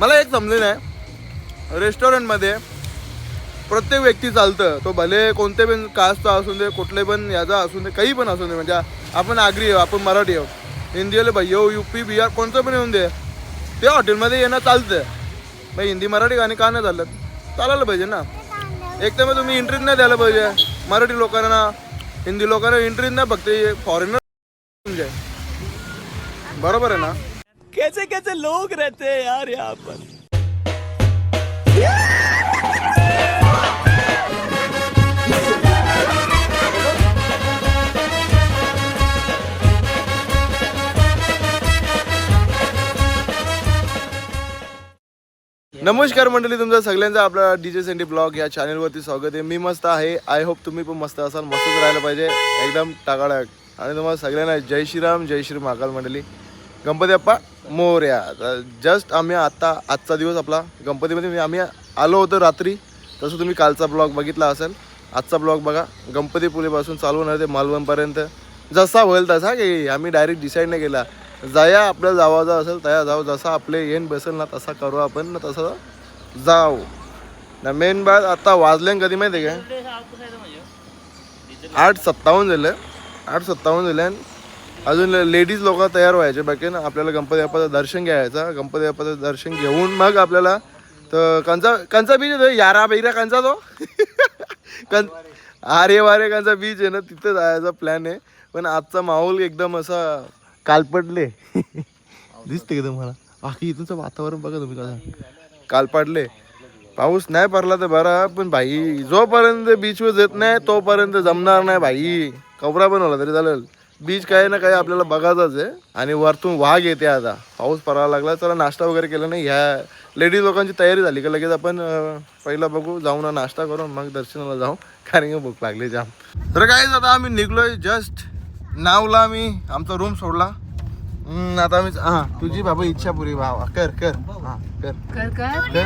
मला एक समजलं नाही रेस्टॉरंटमध्ये प्रत्येक व्यक्ती चालतं. तो भले कोणते पण कास्टचा असू दे कुठले पण याचा असू दे काही पण असू दे म्हणजे आपण आगरी आहो आपण मराठी आहोत. हिंदीवाले भैया यू पी बिहार कोणतं पण येऊन दे. ते हॉटेलमध्ये येणं चालतं मग हिंदी मराठी गाणी का नाही चाललं चालायला पाहिजे ना. एक तर मग तुम्ही इंटरेस्ट नाही द्यायला पाहिजे. मराठी लोकांना हिंदी लोकांना इंटरेस्ट नाही फक्त फॉरेनर म्हणजे बरोबर आहे ना? कैसे कैसे लोग रहते हैं यार यहाँ पर? नमस्कार मंडळी तुमचं सगळ्यांचं आपला डी जे सेंटी ब्लॉग या चॅनलवरती स्वागत आहे. मी मस्त आहे. आय होप तुम्ही पण मस्त असाल मस्तच राहायला पाहिजे. एकदम टाकाळक आणि तुम्हाला सगळ्यांना जय श्रीराम जय श्री महाकाल मंडळी. गणपती बाप्पा मोर्या. जस्ट आम्ही आत्ता आजचा दिवस आपला गणपतीमध्ये आम्ही आलो होतो रात्री. तसं तुम्ही कालचा ब्लॉग बघितला असेल. आजचा ब्लॉग बघा. गणपतीपुलेपासून चालू होणार ते मालवणपर्यंत. जसा होईल तसा की आम्ही डायरेक्ट डिसाईड नाही केला. जया आपल्याला जावाचा असेल तया जाऊ जसा आपले येण बसेल ना तसा करू आपण ना तसं जाऊ ना मेन बात आता वाजले कधी माहिती आहे का? आठ सत्तावन्न झालं. आठ सत्तावन्न झाले अजून लेडीज लोक तयार व्हायचे. बाकी ना आपल्याला गणपती बाप्पाचं दर्शन घ्यायचं. गणपती बाप्पाचं दर्शन घेऊन मग आपल्याला तर कंचा कंचा बीच येतो यारा बैरा कंचा तो? कं आरे वारे कंचा बीच आहे ना तिथं जायचा प्लॅन आहे. पण आजचा माहोल एकदम असा कालपडले दिसते का तुम्हाला? बाकी इथूनचं वातावरण बघा तुम्ही कसं कालपाडले पाऊस नाही पडला तर बरा पण भाई जोपर्यंत बीचवर जात नाही तोपर्यंत जमणार नाही भाई. कवरा पण होला तरी चालेल. बीच काय ना काय आपल्याला बघायचंच आहे. आणि वरतून वाघ येते आता. पाऊस पडायला लागला चला नाश्ता वगैरे केला नाही. ह्या लेडीज लोकांची तयारी झाली का लगेच आपण पहिला बघू. जाऊ ना नाश्ता करून मग दर्शनाला जाऊ. कारण की भूक लागली जाम. तर काय आता आम्ही निघलोय जस्ट नावला आम्ही. आमचा रूम सोडला. हम्म, आता आम्ही हा तुझी बाबा इच्छा पुरी भावा कर कर. हा कर. कर कर. कर.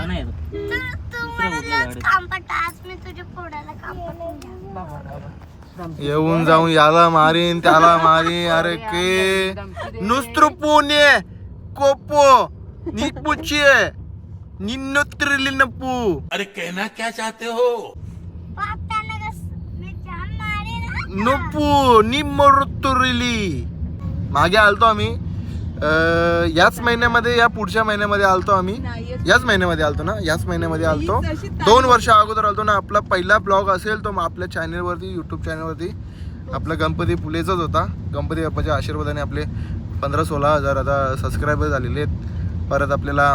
तू आज मी तुझ्या पोडाला येऊन जाऊन याला मारीन त्याला मारीन. अरे के? नुस्त्रुपुने कोपो. निपुचे निन्नुत्रिलिनपू पाप्याला कस मी जाम मारे ना नुपू निमरुत्तुरिली मागे आलतो आम्ही. याच महिन्यामध्ये या पुढच्या महिन्यामध्ये आलतो आम्ही. याच महिन्यामध्ये आलतो ना? याच महिन्यामध्ये आलतो. दोन वर्ष अगोदर आलतो ना आपला पहिला ब्लॉग असेल तो आपल्या चॅनलवरती यूट्यूब चॅनलवरती. आपला गणपती फुलेचाच होता. गणपती बाप्पाच्या आशीर्वादाने आपले पंधरा सोळा हजार आता सबस्क्रायबर झालेले आहेत. परत आपल्याला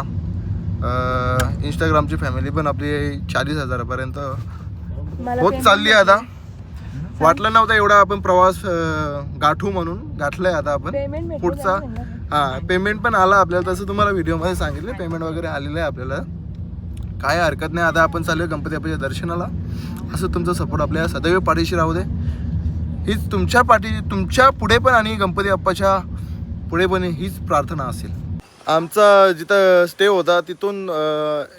इंस्टाग्रामची फॅमिली पण आपली चाळीस हजारापर्यंत होत चालली आहे आता. वाटलं नव्हतं एवढा आपण प्रवास गाठू म्हणून. गाठलाय आता आपण. पुढचा. हा पेमेंट पण आला आपल्याला तसं तुम्हाला व्हिडिओमध्ये सांगितलं पेमेंट वगैरे आलेलं आहे आपल्याला. काय हरकत नाही आता आपण चालू गणपती बाप्पाच्या दर्शनाला. असं तुमचा सपोर्ट आपल्या सदैव पाठीशी राहू दे. हीच तुमच्या पाठी तुमच्यापुढे पण आणि गणपती बाप्पाच्या पुढे पण हीच प्रार्थना असेल. आमचा जिथं स्टे होता तिथून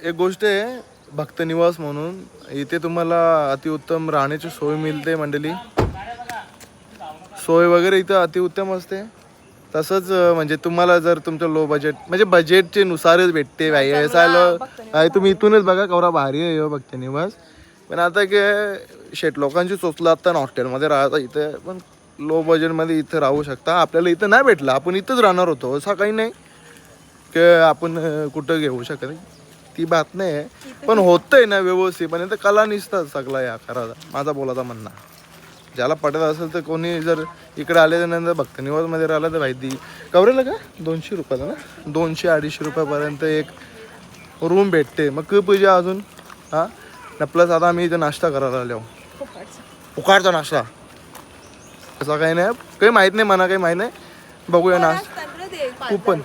एक गोष्ट आहे भक्तनिवास म्हणून. इथे तुम्हाला अतिउत्तम राहण्याची सोय मिळते मंडळी. सोय वगैरे इथं अतिउत्तम असते. तसंच म्हणजे तुम्हाला जर तुमचं लो बजेट म्हणजे बजेटचे नुसारच भेटते भाई असायला तुम्ही इथूनच बघा कवरा भारी आहे हो भक्त निवास पण आता काय शेट लोकांची चोचलं आता ना हॉटेलमध्ये राहता इथे पण लो बजेटमध्ये इथं राहू शकता. आपल्याला इथं नाही भेटलं आपण इथंच राहणार होतो असं काही नाही. की आपण कुठं घेऊ शकत ती बात नाही आहे. पण होतंय ना व्यवस्थित पण तर कला निसतात सगळा या करायचा माझा बोलाचा म्हणणं. ज्याला पटत असेल तर कोणी जर इकडे आले नंतर भक्त निवासमध्ये राहिलं तर माहिती. कवरेला का? दोनशे रुपयाला ना? दोनशे अडीचशे रुपयापर्यंत एक रूम भेटते. मग खूप पाहिजे अजून? हां? ना प्लस आता आम्ही इथं नाश्ता करायला आलो. उकारचा नाश्ता. असं काही नाही. काही माहीत नाही मला काही माहीत नाही. बघूया नाश्ता. कुपन.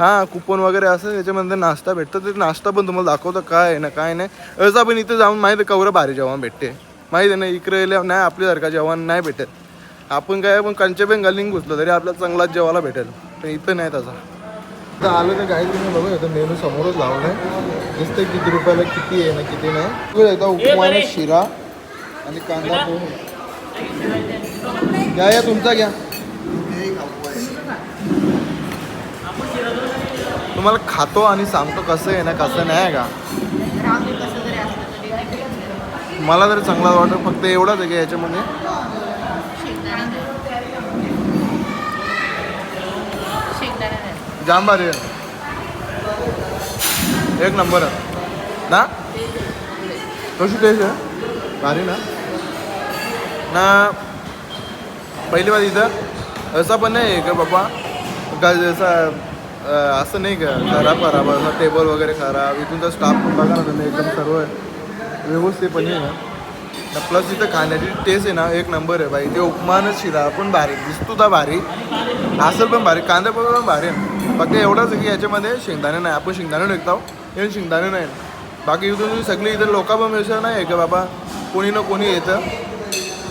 हां कुपन वगैरे असं त्याच्यामध्ये नाश्ता भेटतं. ते नाश्ता पण तुम्हाला दाखवतं. काय आहे ना काय नाही. असं आपण इथं जाऊन माहिती कवरं भारी जेवण भेटते. माहिती आहे ना इकडे गेल्यावर नाही आपल्यासारखा जेवण नाही भेटत. आपण काय आपण कंचे पण गलिंग घुसलो तरी आपल्याला चांगलाच जेवायला भेटेल. पण इथं नाही तसा. तर आलं तर काही तुम्ही बघू इथं मेनू समोरच लावलं आहे दिसतं किती रुपयाला किती आहे ना किती नाही. बघू इथं उपमा आणि शिरा आणि कांदा पोहे. घ्या या तुमचा घ्या. तुम्हाला खातो आणि सांगतो कसं आहे ना कसं नाही आहे का? मला तरी चांगला वाटत फक्त एवढाच आहे की याच्यामध्ये. जाम भारी आहे. एक नंबर आहे. ना? कशी टेस्ट आहे? भारी ना? ना पहिली बार इथं. असं पण नाही आहे का बाबा? का जसं असं नाही का? खराब खराब असं टेबल वगैरे खराब इथूनचा स्टाफ पण बघा ना तुम्ही एकदम सर्व व्यवस्थितपणे आहे ना. प्लस इथं खाण्याची टेस्ट आहे ना एक नंबर आहे बाई. ते उपमानच शिरा पण भारी. दिसतो तर भारी. असेल पण भारी. कांदा पण भारी आहे. फक्त एवढंच की याच्यामध्ये शेंगदाणे नाही. आपण शेंगदाणे विकतो हे शेंगदाणे नाही. बाकी इथून सगळी इथं लोक पण व्यवसाय नाही आहे का बाबा कोणी ना कोणी येतं.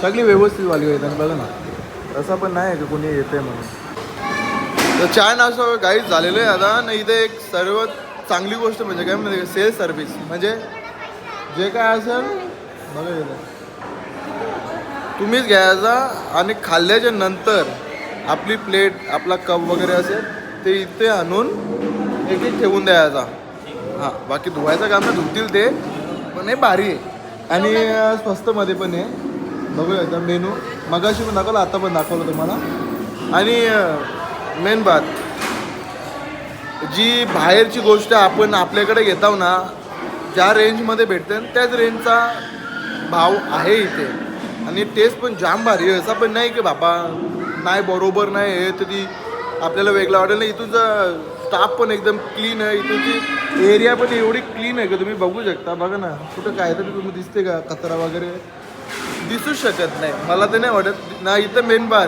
सगळी व्यवस्थित वाली येतात. बघा ना. असं पण नाही आहे का कोणी येते म्हणून. तर चाय नाश्ता काहीच झालेलं आहे आता. ना इथे एक सर्वात चांगली गोष्ट म्हणजे काय म्हणजे सेल्स सर्व्हिस म्हणजे जे काय असेल बघा तुम्हीच घ्यायचा आणि खाल्ल्याच्या नंतर आपली प्लेट आपला कप वगैरे असेल ते इथे आणून एक एक ठेवून द्यायचा. हां बाकी धुवायचं काम नाही धुतील ते पण हे भारी आहे. आणि स्वस्तमध्ये पण आहे. बघूया एकदा मेनू. मगाशी पण दाखवलं आता पण दाखवलं तुम्हाला. आणि मेन बात जी बाहेरची गोष्ट आपण आपल्याकडे घेताव ना ज्या रेंजमध्ये भेटते त्याच रेंजचा भाव आहे इथे. आणि टेस्ट पण जाम भारी आहे. असं पण नाही की बाबा नाही बरोबर नाही हे तर ती आपल्याला वेगळं वाटेल नाही. इथूनचा स्टाफ पण एकदम क्लीन आहे. इथूनची एरिया पण एवढी क्लीन आहे का तुम्ही बघू शकता. बघा ना कुठं काय तरी तुम्ही दिसते का? कचरा वगैरे. दिसूच शकत नाही. मला तर नाही वाटत. ना इथं मेन बात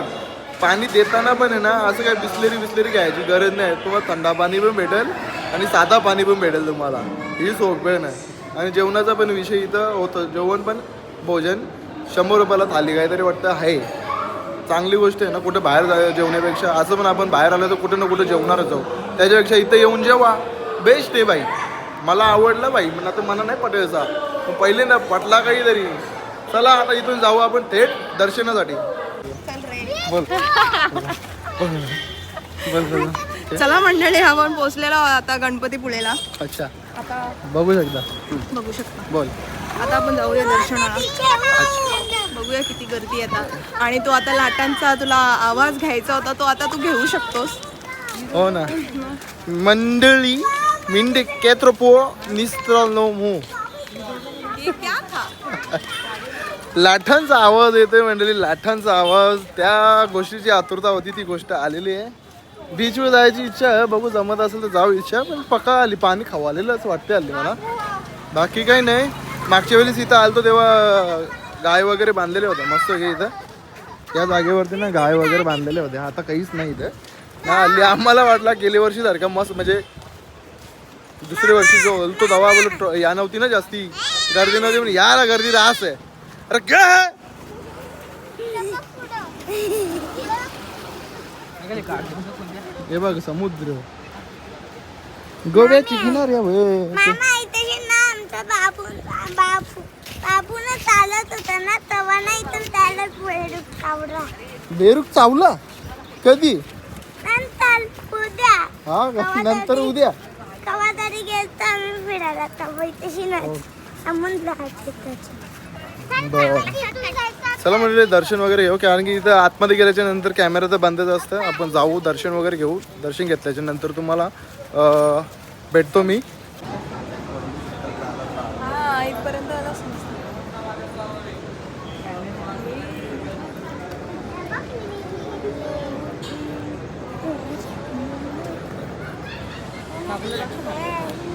पाणी देताना पण आहे ना असं काय बिसलेरी बिसलेरी घ्यायची गरज नाही. तुम्हाला थंडा पाणी पण भेटेल. आणि साधा पाणी पण भेटेल तुम्हाला. ही सोपे नाही आणि जेवणाचा पण विषय इथं होतं. जेवण पण भोजन शंभर रुपयाला थाली. काहीतरी वाटतं आहे. चांगली गोष्ट आहे ना कुठे बाहेर जा जेवण्यापेक्षा. असं पण आपण बाहेर आलो तर कुठे ना कुठे जेवणारच जाऊ त्याच्यापेक्षा इथं येऊन जेवा. बेस्ट आहे बाई. मला आवडलं बाई. मला तर मला नाही असा पण पहिले ना पटला काहीतरी. चला आता इथून जाऊ आपण थेट दर्शनासाठी. बोल. बोल. बोल. चला मंडळी आपण पोहोचलेलो आता गणपतीपुळेला अच्छा. आता बघू शकता. बघू शकता. बोल. आता आपण जाऊया दर्शनाला. बघूया किती गर्दी आता. आणि तो आता लाटांचा तुला आवाज घ्यायचा होता तो आता तू घेऊ शकतोस. हो ना. मंडळी मिंड केत्रोपो निस्त्रनो मू. ये क्या था? लाठांचा आवाज येतोय मंडळी लाठांचा आवाज. त्या गोष्टीची आतुरता होती ती गोष्ट आलेली आहे. बीचवर जायची इच्छा आहे. बघू जमत असेल तर जाऊ इच्छा पण पका आली पाणी खवालेलंच वाटते आली मला. बाकी काही नाही. मागच्या वेळेस इथं आलतो तेव्हा गाय वगैरे बांधलेले होते. मस्त घे इथं. त्या जागेवरती ना गाय वगैरे बांधलेले होते. आता काहीच नाही इथं. ना हल्ली आम्हाला वाटला गेल्या वर्षी सारखा मस्त म्हणजे दुसऱ्या वर्षी जो तो दवा बोल या नव्हती ना जास्ती. गर्दी नव्हती पण याला गर्दी रास आहे. अरे काय हे बघ समुद्र. गोव्याची किनारी होय. मामा इथे ना आमचा बाबू बाबू बाबून चालत होता ना तेव्हा ना इथून त्याला वेळूक आवडला बेरूक चावला? कधी? नंतर उद्या. हा का? नंतर उद्या. कवा तरी गेलतो आम्ही फिरायला तेव्हा इथे त्याचं. बरं. चला म्हणजे दर्शन वगैरे घेऊ कारण की इथं आतमध्ये गेल्याच्यानंतर कॅमेरा तर बंदच असतं. आपण जाऊ दर्शन वगैरे घेऊ दर्शन घेतल्याच्या नंतर तुम्हाला भेटतो मी. हा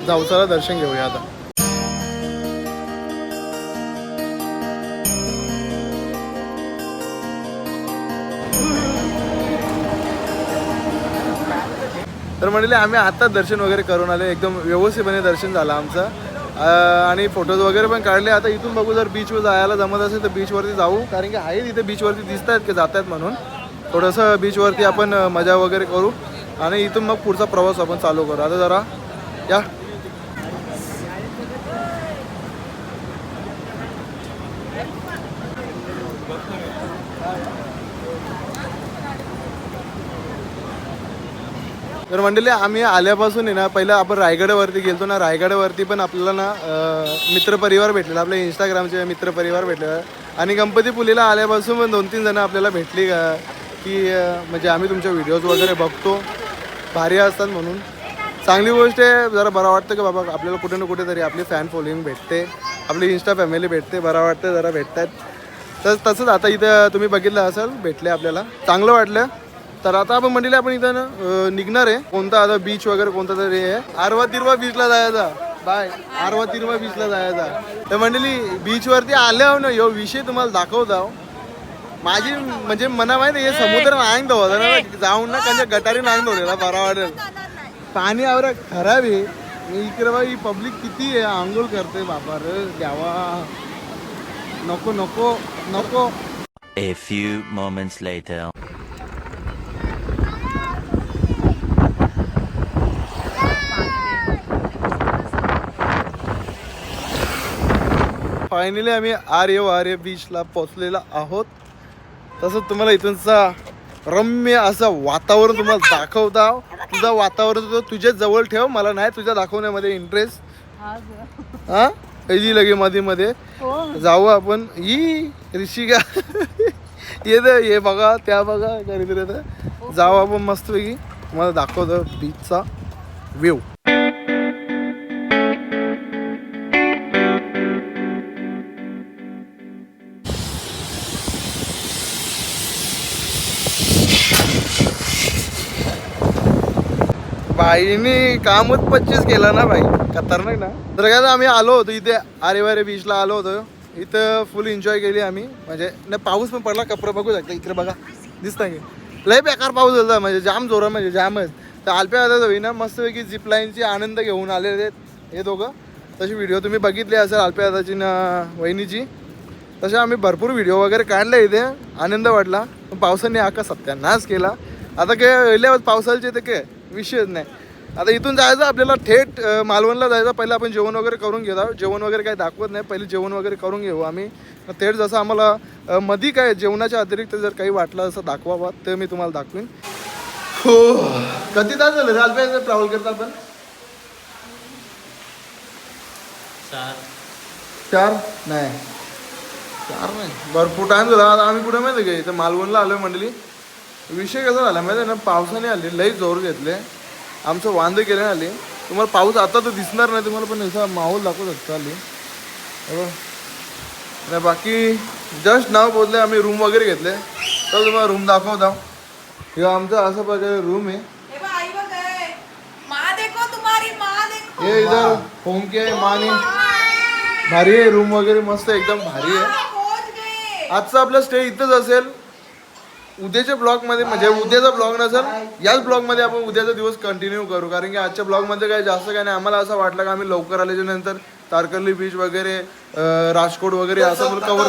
जाऊ चला दर्शन घेऊया आता. तर म्हणले आम्ही आता दर्शन वगैरे करून आले. एकदम व्यवस्थितपणे दर्शन झालं आमचं. आणि फोटोज वगैरे पण काढले. आता इथून बघू जर बीचवर जायला जमत असेल तर बीचवरती जाऊ. कारण की आहे तिथे बीचवरती दिसत आहेत की जात आहेत म्हणून. थोडंसं बीचवरती आपण मजा वगैरे करू. आणि इथून मग पुढचा प्रवास आपण चालू करू. आता जरा या. तर मंडळी आम्ही आल्यापासून आहे ना पहिलं आपण रायगडावरती गेलतो ना रायगडावरती पण आपल्याला ना मित्रपरिवार भेटलेला आपल्या इंस्टाग्रामचे मित्रपरिवार भेटलेला. आणि गणपतीपुलीला आल्यापासून पण दोन तीन जणं आपल्याला भेटली का की म्हणजे आम्ही तुमच्या व्हिडिओज वगैरे बघतो. भारी असतात म्हणून. चांगली गोष्ट आहे जरा बरं वाटतं की बाबा आपल्याला कुठे ना कुठेतरी आपली फॅन फॉलोईंग भेटते आपली इंस्टा फॅमिली भेटते बरं वाटतं जरा भेटतात तर तसंच आता इथं तुम्ही बघितलं असेल भेटले आपल्याला. चांगलं वाटलं. तर आता आपण म्हणले आपण इथं ना निघणार आहे. कोणता आता बीच वगैरे कोणता तरी आहे. आरवा तिरवा बीचला जायचा. बाय. आरवा तिरवा बीचला जायचा. तर मंडळी बीचवरती आले हो ना यो विषय तुम्हाला दाखवत आहो. माझी म्हणजे मना माहिती हे समुद्र नांग होता ना जाऊन ना त्यांच्या गटारी नांग धवलेला बरा वाटेल. पाणी आवरा खराब आहे. आणि इकडे बा ही पब्लिक किती आहे. आंघोळ करते बाबा रे द्यावा नको नको नको. A few moments later. Finally आम्ही आर्य आर्य बीचला पोचलेला आहोत. तसंच तुम्हाला इथूनचा रम्य असं वातावरण तुम्हाला दाखवता. तुझं वातावरण तुझं तुझ्या जवळ ठेव मला नाही तुझ्या दाखवण्यामध्ये इंटरेस्ट हा कधी लगे मध्ये. मध्ये जाऊ आपण. ही ऋषिका. येत हे बघा त्या बघा करीत येतं जाऊ आपण मस्तपैकी. तुम्हाला दाखवतो बीचचा व्ह्यू बाईने कामच पच्चीस केलं ना बाई खतरनाक ना. तर काय आम्ही आलो होतो इथे आरेवारे बीचला आलो होतो. इथं फुल एन्जॉय केली आम्ही. म्हणजे नाही पाऊस पण पडला कपडे बघू शकता. इकडे बघा. दिसता की. लय बेकार पाऊस होता म्हणजे जाम जोरा म्हणजे जामच. तर आलप्या आता होई ना. मस्तपैकी झिप लाईनची आनंद घेऊन आलेले आहेत. हे दोघं. तशी व्हिडिओ तुम्ही बघितली असेल आलप्या दादाची ना वहिनीची. तसे आम्ही भरपूर व्हिडिओ वगैरे काढले इथे. आनंद वाटला. पावसाने आका सत्यानाश केला. आता काय पहिल्या पावसाचे ते काय विषयच नाही. आता इथून जायचं आपल्याला थेट मालवणला जायचं. पहिलं आपण जेवण वगैरे करून घेऊ जेवण वगैरे काही दाखवत नाही. पहिले जेवण वगैरे करून घेऊ आम्ही. थेट जसं आम्हाला मधी काय जेवणाच्या अतिरिक्त जर काही वाटलं असं दाखवावा ते मी तुम्हाला दाखवीन. हो. किती तास झाले? रे ट्रॅव्हल करता आपण चार. नाही. चार नाही. भरपूर टाइम झाला. आता आम्ही कुठे माहिती का? इथं मालवणला आलोय मंडळी. विषय कसा झाला माहिती ना? पावसाने आले लई जोर घेतले. आमचं वांदे केले आले. तुम्हाला पाऊस आता तर दिसणार नाही तुम्हाला पण असा माहोल दाखवू शकतो आली. नाही बाकी जस्ट नाव पोचले आम्ही रूम वगैरे घेतले. तर तुम्हाला रूम दाखवत. हे आमचं असं प्रकारे रूम आहे. हे बघ, आई बघ. माँ देखो तुम्हारी माँ देखो. इधर होम के आहे मानी भारी आहे रूम वगैरे मस्त एकदम भारी आहे. आजचा आपला स्टे इथंच असेल. उद्याच्या ब्लॉगमध्ये म्हणजे उद्याचा ब्लॉग नसेल याच ब्लॉगमध्ये आपण उद्याचा दिवस कंटिन्यू करू. कारण की आजच्या ब्लॉगमध्ये काही जास्त काही नाही. आम्हाला असं वाटलं की आम्ही लवकर आल्याच्यानंतर तारकर्ली बीच वगैरे राजकोट वगैरे असं कवर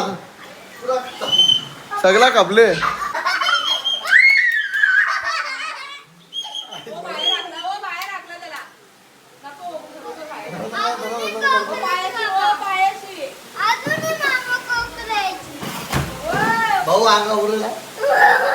सगळा कापले. भाऊ अंगा उरला forever.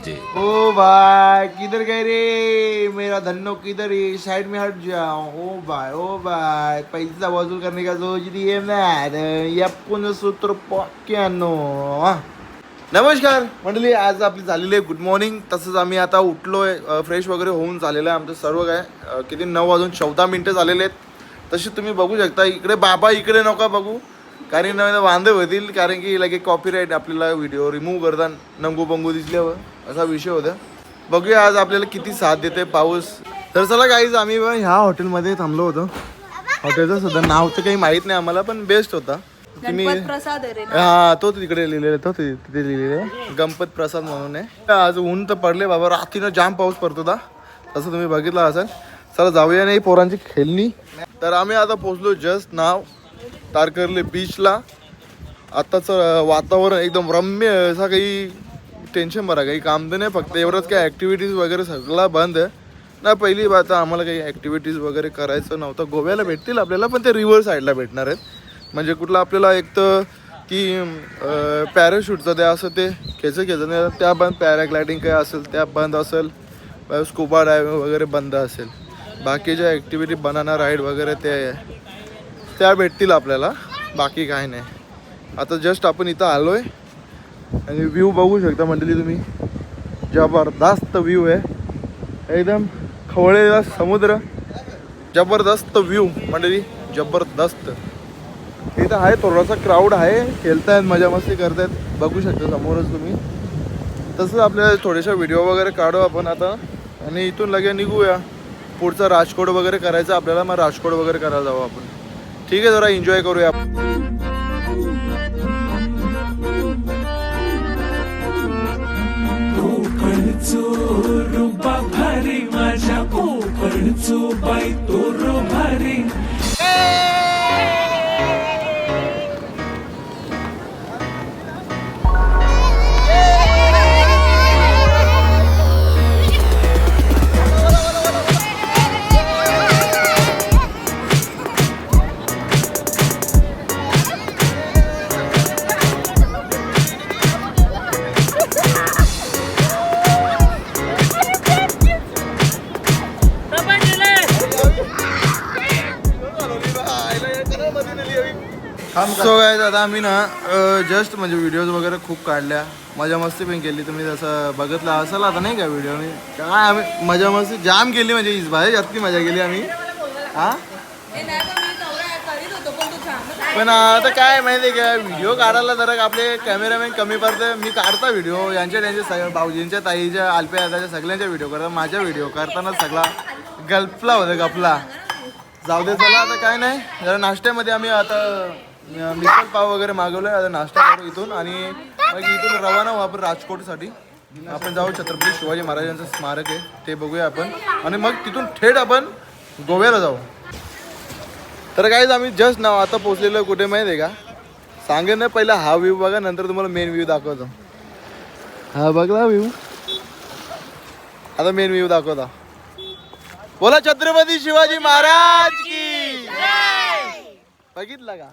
बजे। ओ भाई किधर गए रे? मेरा धन्नो किधर है? साइड में हट जाओ। ओ भाई ओ भाई पैसा वसूल करने का सोच रही है मैं। या पुन्हा सूत्र पक्यानो नमस्कार। मंडळी आज आपली झालेली आहे गुड मॉर्निंग तसंच आम्ही आता उठलो आहे फ्रेश वगैरे होऊन झालेलं आहे आमचं सर्व काय. किती नऊ वाजून चौदा मिनटं झालेले आहेत. तसे तुम्ही बघू शकता इकडे बाबा इकडे नका बघू. कारण वांदे होतील कारण की लगे कॉपीराईट आपल्याला व्हिडिओ रिमूव्ह करतात. नंगू बंगू दिसल्यावर. असा विषय होता. बघूया आज आपल्याला किती साथ देते पाऊस. तर चला काहीच आम्ही ह्या हॉटेलमध्ये थांबलो होतो. हॉटेलचं सुद्धा नाव तर काही माहीत नाही आम्हाला पण बेस्ट होता. तुम्ही हा तो तिकडे लिहिलेला तो ति- तिथे लिहिलेला आहे. गणपत प्रसाद म्हणून आहे. आज ऊन तर पडले बाबा रात्रीनं जाम पाऊस पडतो होता तसं तुम्ही बघितलं असेल. चला जाऊया नाही पोरांची खेळणी. तर आम्ही आता पोहोचलो जस्ट नाव तारकर्ली बीचला आताचं वातावरण एकदम रम्य. असं काही टेन्शन बरा काही काम तर नाही फक्त एवढंच काही ॲक्टिव्हिटीज वगैरे सगळं बंद. आहे नाही पहिली बात आम्हाला काही ॲक्टिव्हिटीज वगैरे करायचं नव्हतं. गोव्याला भेटतील आपल्याला पण ते रिव्हर साईडला भेटणार आहेत. म्हणजे कुठलं आपल्याला एक तर की पॅराशूटचं ते असं ते खेचं खेचं नाही. त्या बंद पॅराग्लायडिंग काय असेल त्या बंद असेल स्कुबा डायविंग वगैरे बंद असेल. बाकीच्या ॲक्टिव्हिटी बनाना राईड वगैरे ते त्या भेटतील आपल्याला. बाकी काय नाही. आता जस्ट आपण इथं आलो आहे आणि व्ह्यू बघू शकता मंडळी तुम्ही. जबरदस्त व्ह्यू आहे. एकदम खवळलेला समुद्र. जबरदस्त व्ह्यू मंडळी जबरदस्त. इथं आहे थोडासा क्राऊड आहे. खेळतायत मजा मस्ती करतायत. बघू शकता समोरच तुम्ही. तसंच आपल्याला थोडेशा व्हिडिओ वगैरे काढू आपण आता. आणि इथून लगे निघूया. पुढचा राजकोट वगैरे करायचं आपल्याला मग राजकोट वगैरे करायला जाऊ आपण. ठीक आहे जरा एन्जॉय करूया आपण. पोपळचो बाई आता आम्ही ना जस्ट म्हणजे व्हिडिओज वगैरे खूप काढल्या. मजा मस्ती पण केली. तुम्ही जसं बघितलं असेल आता नाही का व्हिडिओ काय आम्ही मजा मस्ती जाम केली म्हणजे इस भाई जास्ती मजा केली आम्ही. हा? पण आता काय माहिती का व्हिडिओ काढायला जरा आपले कॅमेरामॅन कमी पडते. मी काढता व्हिडिओ यांच्या त्यांचे सगळ्या भाऊजींच्या ताईच्या आलप्या दादाच्या सगळ्यांच्या व्हिडिओ करतात. माझ्या व्हिडिओ करताना सगळा गल्पला होता गपला. जाऊ दे चला आता काय नाही. जरा नाश्त्यामध्ये आम्ही आता मिसळ पाव वगैरे मागवलं आता नाश्ता करू इथून आणि मग इथून रवाना वापर राजकोटसाठी. आपण जाऊ छत्रपती शिवाजी महाराजांचं स्मारक आहे ते बघूया आपण. आणि मग तिथून थेट आपण गोव्याला जाऊ. तर काहीच आम्ही जस्ट नाव आता पोचलेलो कुठे माहिती आहे का? सांगेन ना पहिला हा व्ह्यू बघा नंतर तुम्हाला मेन व्ह्यू दाखवतो. हा बघला व्ह्यू आता मेन व्ह्यू दाखवता. बोला छत्रपती शिवाजी महाराज की बघितला का?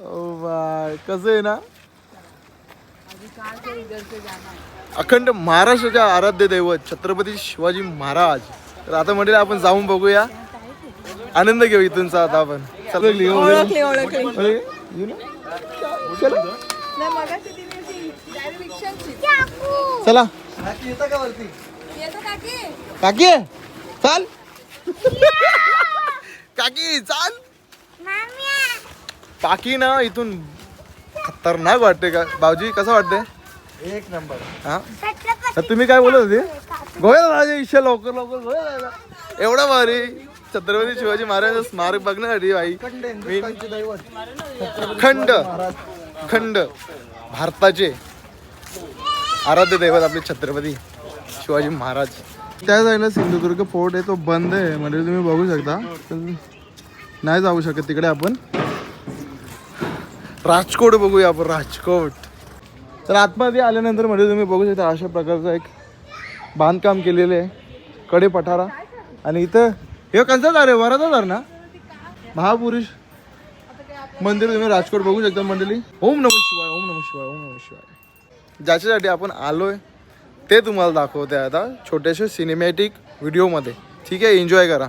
ओ बाय कसं आहे ना? अखंड महाराष्ट्राच्या आराध्य दैवत छत्रपती शिवाजी महाराज. तर आता म्हणजे आपण जाऊन बघूया. आनंद घेऊ इथूनचा आता आपण. चला. काकी? चाल. काकी चाल. काकी ना इथून खतरनाक वाटते का? भाऊजी कसं वाटते एक नंबर. हा? तुम्ही काय बोलत होते? गोव्याला जायचं इच्छा लवकर लवकर गोव्याला एवढा भारी. छत्रपती शिवाजी महाराजांचं स्मारक बघण्यासाठी भाई खंड खंड. भारताचे आराध्य दैवत आपले छत्रपती शिवाजी महाराज. त्या साईडला सिंधुदुर्ग फोर्ट आहे तो बंद आहे. म्हणजे तुम्ही बघू शकता. नाही जाऊ शकत तिकडे आपण. राजकोट बघूया आपण राजकोट. तर आतमध्ये आल्यानंतर म्हणजे तुम्ही बघू शकता अशा प्रकारचं एक बांधकाम केलेलं आहे कडे पठारा. आणि इथं हे कसं दार आहे वराचा दार ना? महापुरुष मंदिर तुम्ही राजकोट बघू शकता मंडळी. ओम नम शिवाय ओम नम शिवाय ओम नम शिवाय. ज्याच्यासाठी आपण आलोय ते तुम्हाला दाखवते आता छोट्याशा सिनेमॅटिक व्हिडिओमध्ये ठीक आहे? एन्जॉय करा.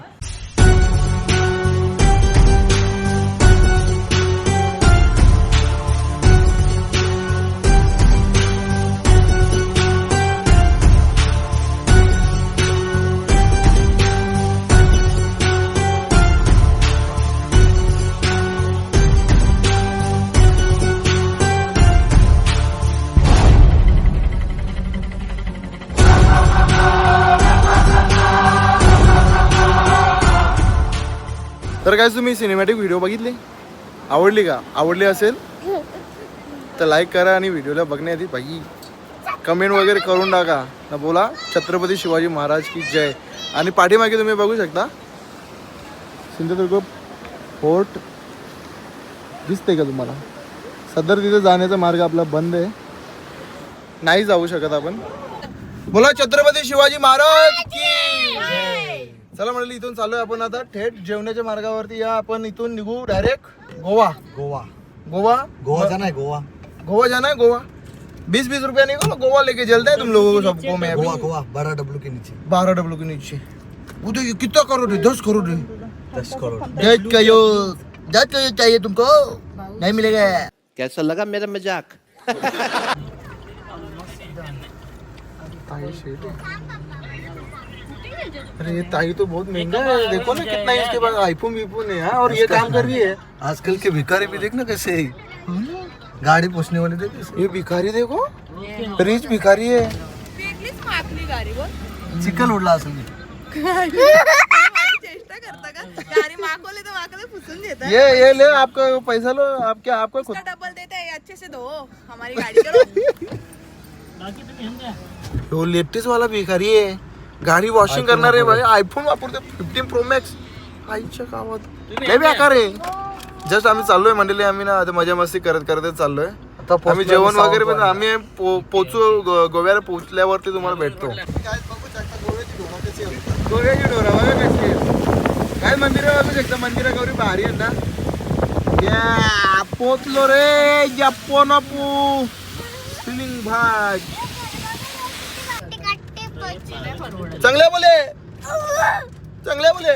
तर काय तुम्ही सिनेमॅटिक व्हिडिओ बघितली? आवडली का? आवडली असेल? तर लाईक करा आणि व्हिडिओला बघण्याआधी बाई कमेंट वगैरे करून टाका. ना बोला छत्रपती शिवाजी महाराज की जय. आणि पाठीमागे तुम्ही बघू शकता सिंधुदुर्ग फोर्ट दिसते का तुम्हाला? सदर तिथे जाण्याचा मार्ग आपला बंद आहे. नाही जाऊ शकत आपण. बोला छत्रपती शिवाजी महाराज की चला म्हटलं इथून चालूय आपण आता थेट जेवणाच्या मार्गावरती. या आपण इथून निघू डायरेक्ट गोवा. गोवा. गोवा? गोवा जाना है गोवा. गोवा जाना है गोवा? बीस बीस रुपया निकलो गोवा लेके चलते हैं तुम लोगों को सबको मैं गोवा गोवा बारह डब्ल्यू के नीचे. बारह डब्ल्यू के नीचे. वो तो ये कितना करोड़ है? दस करोड़ है. दस करोड़. जज कयो चाहिए तुमको? नहीं मिलेगा। कैसा लगा मेरा मज़ाक? अरे ये ताई तो बहुत महँगा है। देखो ना कितना इसके पास आईफोन वीफोन है हाँ? और ये काम कर रही है। आजकल के भिखारी भी देखना कैसे है। गाड़ी पोछने वाले देख ये भिखारी देखो रिच भिखारी है। चिकन उडला असेल मी. चेष्टा करता का गाडी मागवली तर मागवले पुसून देतात ये ये ले आपका पैसा लो आप क्या आपका खुद डबल देते हैं अच्छे से दो हमारी गाड़ी करो वो लेटेस्ट वाला भिखारी आहे गाडी वॉशिंग करणार आहे भाई. आयफोन वापरते फिफ्टीन प्रो मॅक्स आईच्या गावात. लय बेकार आहे. जस्ट आम्ही चाललोय मंडळी आम्ही ना आता मजा मस्ती करत करत चाललोय. आम्ही जेवण वगैरे पण. आम्ही पोचू गोव्याला पोहोचल्यावरती तुम्हाला भेटतो. गोव्याची डोरा. काय मंदिर बघू शकता? मंदिरा गौरी भारी आहे ना. या पोचलो रे जप्पो नपू फिलिंग भाज चांगल्या बोले चांगल्या बोले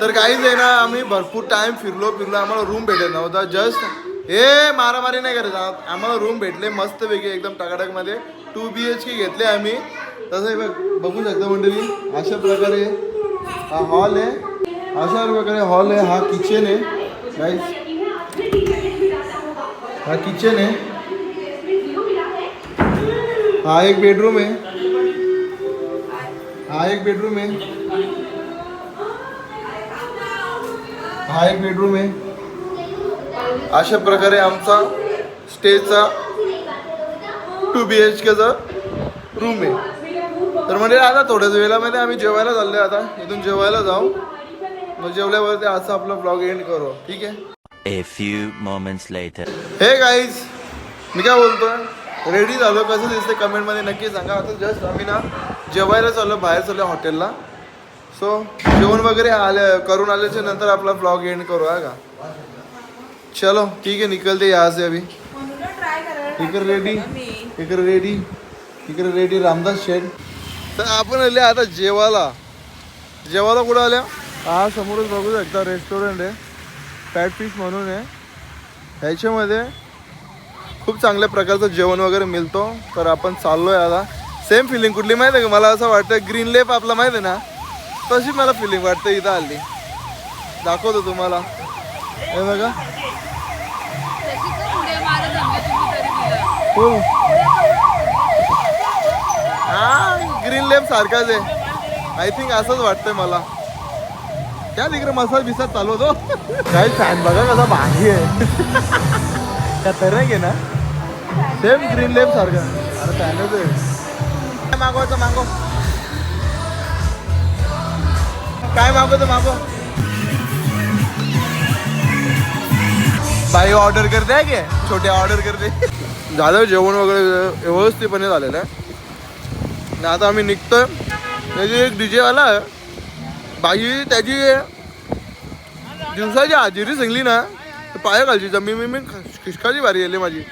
तर काहीच आहे ना आम्ही भरपूर टाइम फिरलो फिरलो आम्हाला रूम भेटत नव्हता. जस्ट हे मारामारी नाही करत आम्हाला रूम भेटले मस्त पैकी एकदम टकाटकमध्ये टू बी एच के घेतले आम्ही. तसं बघ बघू शकता मंडळी अशा प्रकारे हा हॉल आहे. अशा प्रकारे हॉल आहे. हा किचन आहे. गाईज हा किचन आहे. हा एक बेडरूम आहे. हा एक बेडरूम आहे. हा एक बेडरूम आहे. अशा प्रकारे आमचा स्टेचा टू बी एच केचा रूम आहे. तर म्हणजे आता थोड्याच वेळामध्ये आम्ही जेवायला चाललोय आता. इथून जेवायला जाऊ. मग जेवल्यावरती आजचा आपला ब्लॉग एंड करू. ठीक आहे? A few moments later. Hey guys मी काय बोलतोय? रेडी झालो कसं दिसते कमेंटमध्ये नक्की सांगा. आता जस्ट आम्ही ना जेवायला चाललो बाहेर चाललो हॉटेलला. सो जेवण वगैरे आले करून आल्याच्यानंतर आपला ब्लॉग एंड करू हा का? चलो ठीक आहे निकलते या से अभी. इकडे रेडी इकडे रेडी इकडे रेडी रामदास शेठ. तर आपण आले आता जेवायला. जेवायला कुठं आल्या? हा समोरच बघू शकता रेस्टॉरंट आहे. पॅट फिश म्हणून आहे. ह्याच्यामध्ये खूप चांगल्या प्रकारचं जेवण वगैरे मिळतो. तर आपण चाललोय आता. सेम फिलिंग कुठली माहिती आहे का? मला असं वाटतं ग्रीन लेप आपला माहिती आहे ना? तशी मला फिलिंग वाटते इथं आली. दाखवतो तुम्हाला. हे बघा. हो. हा ग्रीन लेप सारखाच आहे. आय थिंक असंच वाटतंय मला. त्या तिकडे मसाज बिसाज चालवतो. काय फॅन बघा कसा भारी आहे. त्या तर आहे ना? सेम ग्रीन लेप सारखा अरे फॅनच आहे काय मागवायचं मागव. काय मागवतो मागव. बाई ऑर्डर करते आहे की? छोटे ऑर्डर करते. झालं जेवण वगैरे व्यवस्थितपणे झालेलं आहे. आता आम्ही निघतोय. त्याची एक डी वाला बाई त्याची दिवसाची हजेरी सांगली ना. पाया घालची. जमी मी मी खिसकाची भारी आली माझी.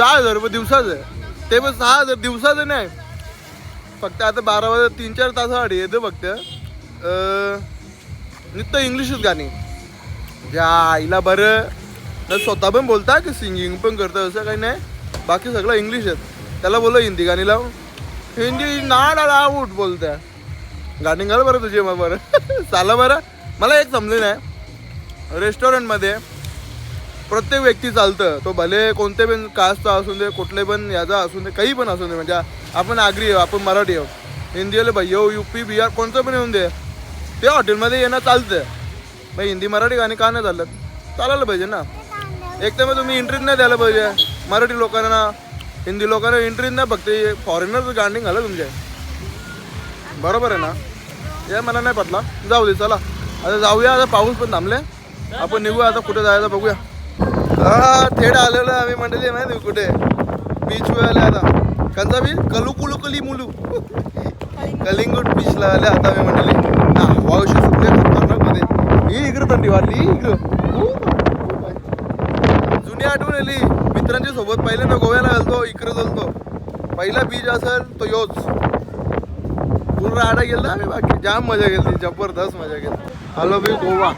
सहा हजार रुपये दिवसाचं आहे. ते पण सहा हजार दिवसाचं नाही. फक्त आता बारा वाजता तीन चार तासासाठी येतं फक्त. अं, नुसतं इंग्लिशच गाणी. ज्या आईला बरं. न स्वतः पण बोलता की सिंगिंग पण करतं असं काही नाही. बाकी सगळं इंग्लिश आहे. त्याला बोला हिंदी गाणी लावून हिंदी नाड उठ बोलत्या. गाणी घाल बरं तुझे मग बरं. चाला बरं. मला एक समजे नाही. रेस्टॉरंटमध्ये प्रत्येक व्यक्ती चालतं. तो भले कोणते पण कास्टचा असू दे कुठले पण याचा असू दे काही पण असू दे म्हणजे आपण आगरी आहो आपण मराठी आहो हिंदी आले भाई येऊ पी बिहार कोणतं पण येऊन दे. त्या हॉटेलमध्ये येणं चालतं मग हिंदी मराठी गाणी का नाही चालत? चालायला पाहिजे ना. एक तर मग तुम्ही इंटरेस्ट नाही द्यायला पाहिजे. मराठी लोकांना हिंदी लोकांना इंटरेस्ट नाही फक्त फॉरेनरचं गाणी घाला तुमच्या. बरोबर आहे ना? या मला नाही पटला. जाऊ दे चला. आता जाऊया आता पाऊस पण थांबले. आपण निघूया आता कुठे जायचं बघूया. हा थेट आलेलो आम्ही मंडळी माहिती कुठे? बीच वर आले आता. कंचा बीच कलू कुलू कली मुलू. कलिंगूट बीचला आले आता आम्ही मंडळी. हा हवा सुटले खतरनाकमध्ये ही इकडे थंडी वाढली इकडं. हो, जुनी आठवण आली. मित्रांच्या सोबत पहिले ना गोव्याला घालतो इकडे चालतो. पहिला बीच असेल तो योच. पूर्ण आडा गेला आम्ही बाकी. जाम मजा गेली जबरदस्त मजा गेली हॅलो बी गोवा.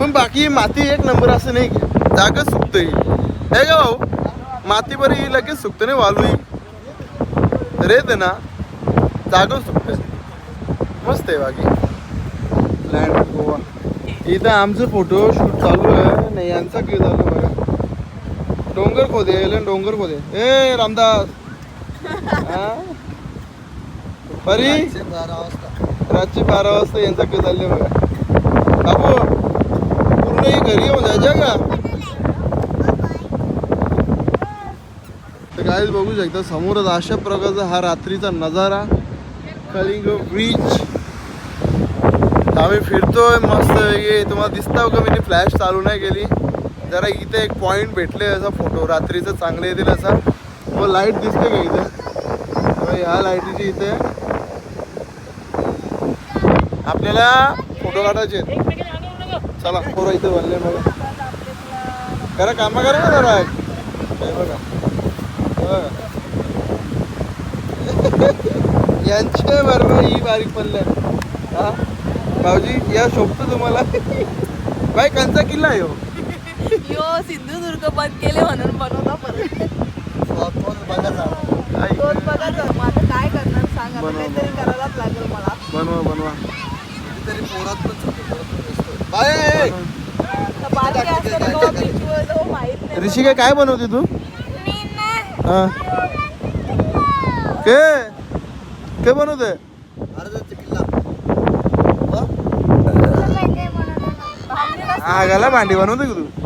पण बाकी माती एक नंबर असं नाही. की जागा सुकते हे का भाऊ माती बरी लगेच सुकतं नाही वालू रेत ना जागा सुकते. मस्त आहे बाकी. लँड गोवा. इथं आमचं फोटो शूट चालू आहे. नाही यांचा की चालू आहे बघा. डोंगर खोदे डोंगर खोदे. ए रामदास. हा? बारा वाजता. रातची बारा वाजता यांचा की चालले बघा. पूर्ण घरी येऊन जायच्या का तर काय बघू शकता समोरच अशा प्रकारचा हा रात्रीचा नजारा. कलिंग बीच आम्ही फिरतोय मस्त हे तुम्हाला दिसता हो का मी फ्लॅश चालू नाही केली. जरा इथे एक पॉईंट भेटले असा फोटो रात्रीचं चांगले येतील असा. हो, व लाइट दिसते का इथे? हो, ह्या लाईटीची इथे. आपल्याला फोटो काढायचे आहेत. चला पोरं इथे बनले बघा. करा कामं करा ना जरा. बघा. यांच्या बरोबर ही बारीक पडल्या हा? भाऊजी या शोभतो तुम्हाला? बाई कंचा किल्ला आहे हो. यो सिंधुदुर्ग बंद केले म्हणून बनवता परत. बघा जावं. आई, दोन बघा तर मग आता काय करणार? सांग बनवा, काहीतरी करायलाच लागेल मला. बनवा बनवा. कितीतरी पोरात पण छोटे ऋषिका काय बनवते तू? हा. के? के बनवते? आगाला भांडी बनवते का तू?